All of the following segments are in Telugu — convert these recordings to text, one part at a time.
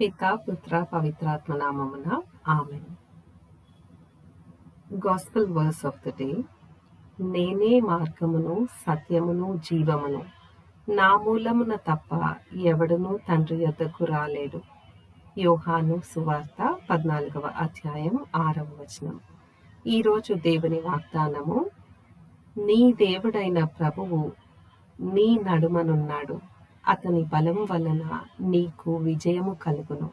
పితా పుత్ర పవిత్రాత్మ నామమున amen. Gospel verse of the day నేనే మార్గమును సత్యమును జీవమును. నా మూలమున తప్ప ఎవడును తండ్రి యొద్దకు రాలేడు యోహాను సువార్త పద్నాలుగవ అధ్యాయం ఆరవ వచనం. ఈరోజు దేవుని వాగ్దానము నీ దేవుడైన ప్రభువు నీ నడుమనున్నాడు. అతని బలం వలన నీకు విజయము కలుగును.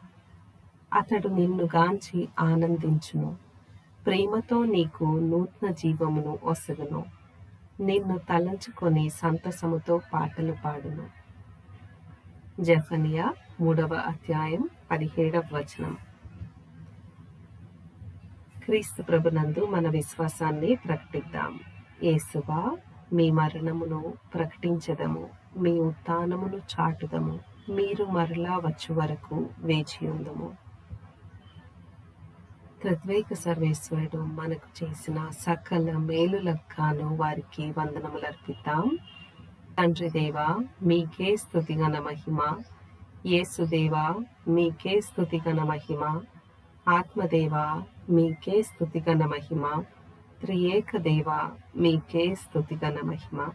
అతడు నిన్ను గాంచి ఆనందించును. ప్రేమతో నీకు నూతన జీవమును ఒసగును. నిన్ను తలంచుకొని సంతసముతో పాటలు పాడును. జఫనియా మూడవ అధ్యాయం పదిహేడవ వచనం. క్రీస్తు ప్రభునందు మన విశ్వాసాన్ని ప్రకటిద్దాం. ఏసువా మీ మరణమును ప్రకటించదము. మీ ఉత్థానమును చాటుదము. మీరు మరలా వచ్చు వరకు వేచి ఉందము. త్రిద్వైక సర్వేశ్వరుడు మనకు చేసిన సకల మేలులక్కాను వారికి వందనములు అర్పిద్దాం తండ్రి దేవా మీకే స్థుతిగన మహిమ. యేసుదేవా మీకే స్థుతిగన మహిమ. ఆత్మదేవా మీకే స్థుతిగన మహిమ. త్రియేక దేవ మీకే స్థుతిగన మహిమ.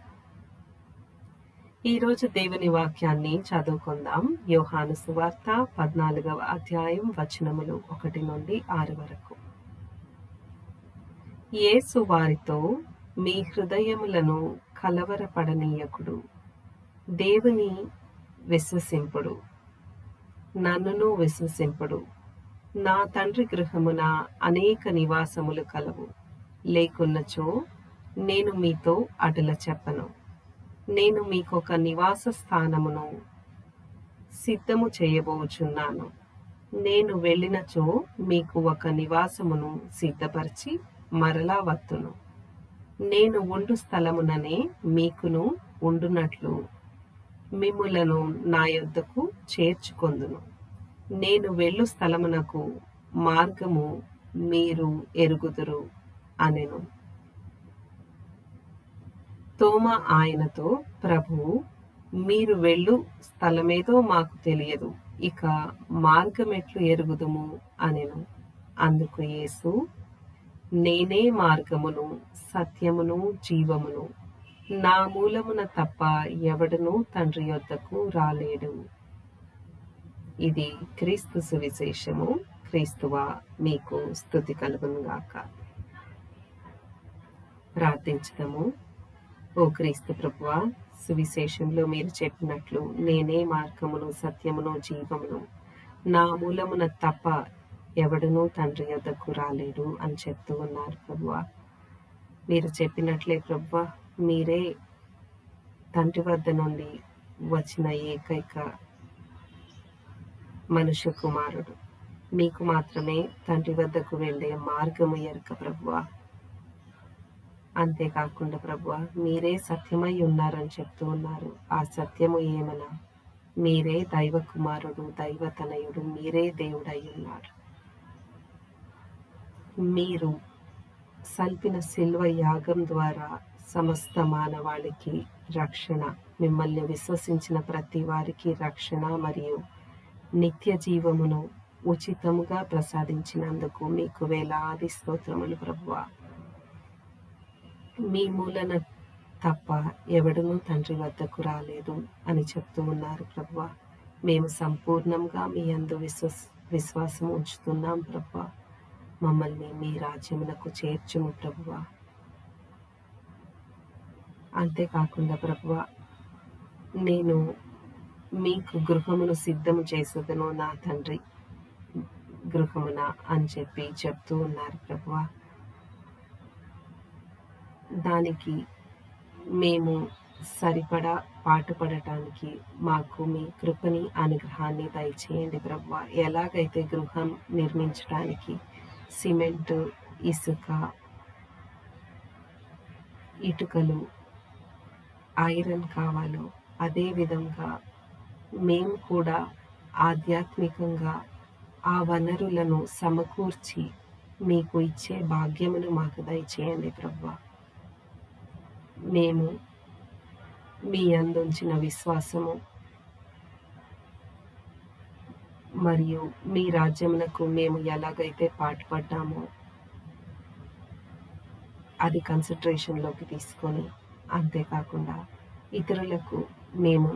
ఈరోజు దేవుని వాక్యాన్ని చదువుకుందాం. యోహాను సువార్త పద్నాలుగవ అధ్యాయం వచనములు ఒకటి నుండి ఆరు వరకు. యేసు వారితో మీ హృదయములను కలవరపడనీయకుడు దేవుని విశ్వసింపుడు నన్నును విశ్వసింపుడు నా తండ్రి గృహమున అనేక నివాసములు కలవు. లేకున్నచో నేను మీతో అటుల చెప్పను. నేను మీకు ఒక నివాస స్థానమును సిద్ధము చేయబోచున్నాను. నేను వెళ్ళినచో మీకు ఒక నివాసమును సిద్ధపరిచి మరలా వత్తును. నేను ఉండు స్థలముననే మీకును ఉండునట్లు మిమ్ములను నా యొద్దకు చేర్చుకొందును. నేను వెళ్ళు స్థలమునకు మార్గము మీరు ఎరుగుదురు. అనెను. తోమ ఆయనతో ప్రభువు మీరు వెళ్ళు స్థలమేదో మాకు తెలియదు. ఇక మార్గమెట్లు ఎరుగుదుము అనెను. అందుకు యేసు నేనే మార్గమును సత్యమును జీవమును. నా మూలమున తప్ప ఎవడను తండ్రి యొద్దకు రాలేడు. ఇది క్రీస్తు సువిశేషము. క్రీస్తువా మీకు స్థుతి కలుగునుగాక ప్రార్థించదము. ఓ క్రీస్తు ప్రభువ సువిశేషంలో మీరు చెప్పినట్లు నేనే మార్గమును సత్యమును జీవమును. నా మూలమున తప్ప ఎవడనూ తండ్రి యొద్దకు రాలేడు అని చెప్తూ ఉన్నారు ప్రభువ. మీరు చెప్పినట్లే ప్రభువ మీరే తండ్రి వద్ద నుండి వచ్చిన ఏకైక మనుష్య కుమారుడు. మీకు మాత్రమే తండ్రి వద్దకు వెళ్ళే మార్గము ఎరక ప్రభువా. అంతేకాకుండా ప్రభు మీరే సత్యమై ఉన్నారని చెప్తూ ఉన్నారు. ఆ సత్యము ఏమనా? మీరే దైవ కుమారుడు దైవతనయుడు మీరే దేవుడై ఉన్నారు. మీరు సల్పిన శిల్వ యాగం ద్వారా సమస్త మానవాళికి రక్షణ మిమ్మల్ని విశ్వసించిన ప్రతి వారికి రక్షణ మరియు నిత్య జీవమును ఉచితముగా ప్రసాదించినందుకు మీకు వేలాది స్తోత్రములు ప్రభువా. మీ మూలన తప్ప ఎవడునూ తండ్రి వద్దకు రాలేదు అని చెప్తూ ఉన్నారు ప్రభు. మేము సంపూర్ణంగా మీ అందు విశ్వస్ విశ్వాసం ఉంచుతున్నాం ప్రభు. మమ్మల్ని మీ రాజ్యమునకు చేర్చుము ప్రభువ అంతేకాకుండా ప్రభువ నేను మీకు గృహమును సిద్ధము చేసేదను నా తండ్రి గృహమున అని చెప్పి చెప్తూ ఉన్నారు ప్రభువా దానికి మేము సరిపడా పాటుపడటానికి మాకు మీ కృపని అనుగ్రహాన్ని దయచేయండి బ్రహ్మ ఎలాగైతే గృహం నిర్మించడానికి సిమెంట్ ఇసుక ఇటుకలు ఐరన్ కావాలో అదే విధంగా మేము కూడా ఆధ్యాత్మికంగా ఆ వనరులను సమకూర్చి మీకు ఇచ్చే భాగ్యమును మాకు దయచేయండి ప్రభు. మేము మీ అందుంచిన విశ్వాసము మరియు మీ రాజ్యమునకు మేము ఎలాగైతే పాటుపడ్డామో అది కన్సిడరేషన్లోకి తీసుకొని అంతేకాకుండా ఇతరులకు మేము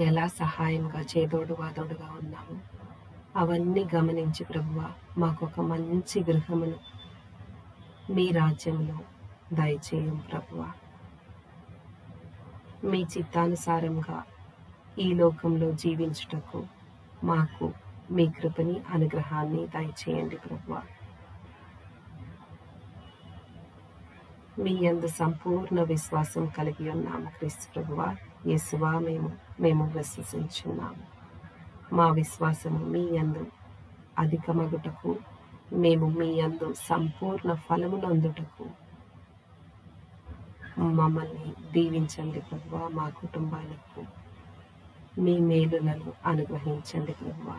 ఎలా సహాయంగా చేదోడు వాదోడుగా ఉన్నాము అవన్నీ గమనించి ప్రభువ మాకు ఒక మంచి గృహమును మీ రాజ్యంలో దయచేయం ప్రభువ. మీ చిత్తానుసారంగా ఈ లోకంలో జీవించుటకు మాకు మీ కృపని అనుగ్రహాన్ని దయచేయండి ప్రభువ. మీ యందు సంపూర్ణ విశ్వాసం కలిగి ఉన్నాము క్రీస్తు ప్రభువ. యేసువా మేము మేము విశ్వసించున్నాము. మా విశ్వాసము మీ యందు అధికమగుటకు మేము మీ యందు సంపూర్ణ ఫలమునందుటకు మమ్మల్ని దీవించండి ప్రభు మా కుటుంబాలకు మీ మేలులను అనుగ్రహించండి ప్రభు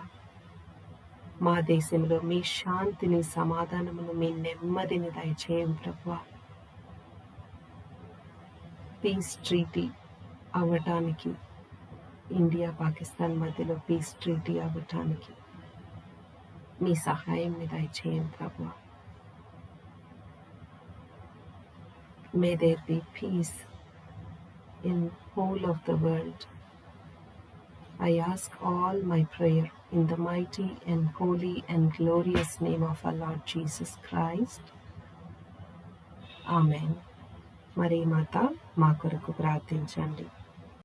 మా దేశంలో మీ శాంతిని సమాధానమును మీ నెమ్మదిని దయచేయం ప్రభువ. పీస్ ట్రీటీ అవ్వటానికి ఇండియా పాకిస్తాన్ మధ్యలో పీస్ ట్రీటీ అవ్వటానికి మీ సహాయం దయచేయండి ప్రభు May there be peace in whole of the world I ask all my prayer in the mighty and holy and glorious name of our Lord Jesus Christ. Amen. మరి మాత మా కొరకు ప్రార్థించండి